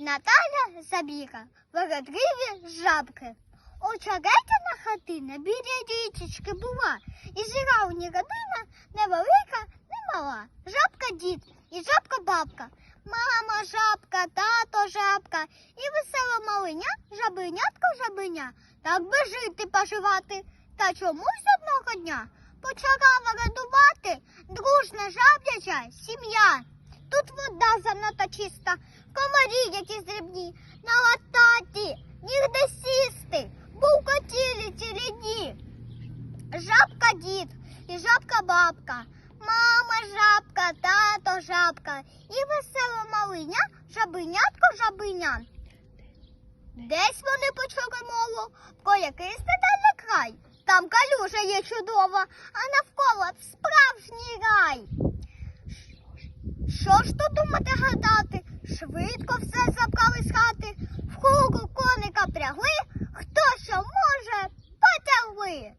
Наталя Забіга, вродливі жабки. Очеретяна хатина біля річечки була, і жила у родина невелика, не мала. Жабка дід і жабка бабка. Мама жабка, тато жабка і весела малиня, жабинятко жабиня. Так би жити поживати. Та чомусь одного дня почала вирадувати дружна жабляча сім'я. Тут вода занадто чиста, комарі якісь дрібні, на лататі, нігде сісти, булкотілі цілі дні. Жабка дід і жабка бабка, мама жабка, тато жабка і весела малиня, жабинятко жабиня. Десь вони почули мову про якийсь детальний край. Там калюжа є чудова, а навколо справжній рай. Що ж тут думати гадати? Швидко все забрали з хати, в кругу коника прягли, хто що може, потягли.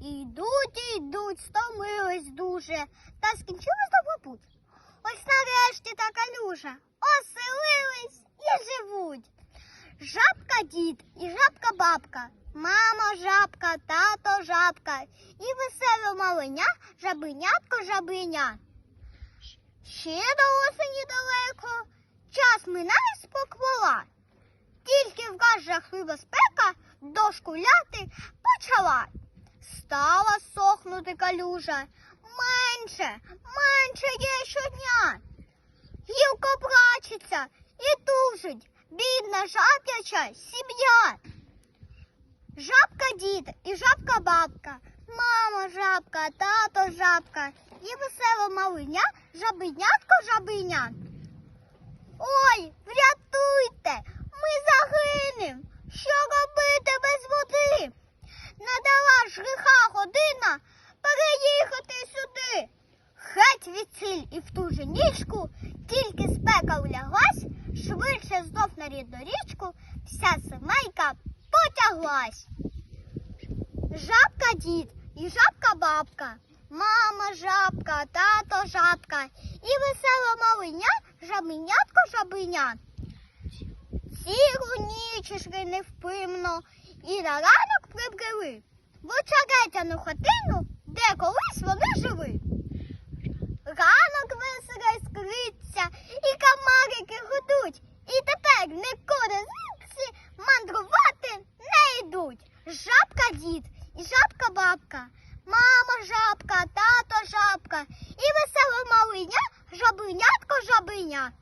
Ідуть, і йдуть, стомились дуже, та скінчилась довго путь. Ось нарешті та калюжа, оселились і живуть. Жабка дід і жабка бабка, мама жабка, тато жабка і веселе малиня, жабинятко жабиня. Ще до осені далеко, час минає споквола. Тільки враз жахлива спека дошкуляти почала. Стала сохнути калюжа. Менше, менше є щодня. Гілко плачеться і тужить бідна жаб'яча сім'я. Жабка дід і жабка бабка, мама жабка, тато жабка і весела малиня, жабинятко жабиня. Ой, врятуйте, ми загинем. Що робити без води? Надала ж гріха година переїхати сюди. Геть від ціль і в ту же ніжку, тільки спека уляглась, швидше знов на рідну річку, вся сімейка потяглась. Жабка дід і жабка бабка, мама жабка, тато жабка і весела малиня, жабинятко жабиня. Цілу ніч йшли невпинно і на ранок прибрели в очеретяну хатину, де колись вони жили. Ранок весело іскриться, і комарики гудуть, і тепер нікуди звідси мандрувати не йдуть. Жабка дід і жабка бабка, мама жабка, тато жабка і весела малиня, жабинятко жабиня.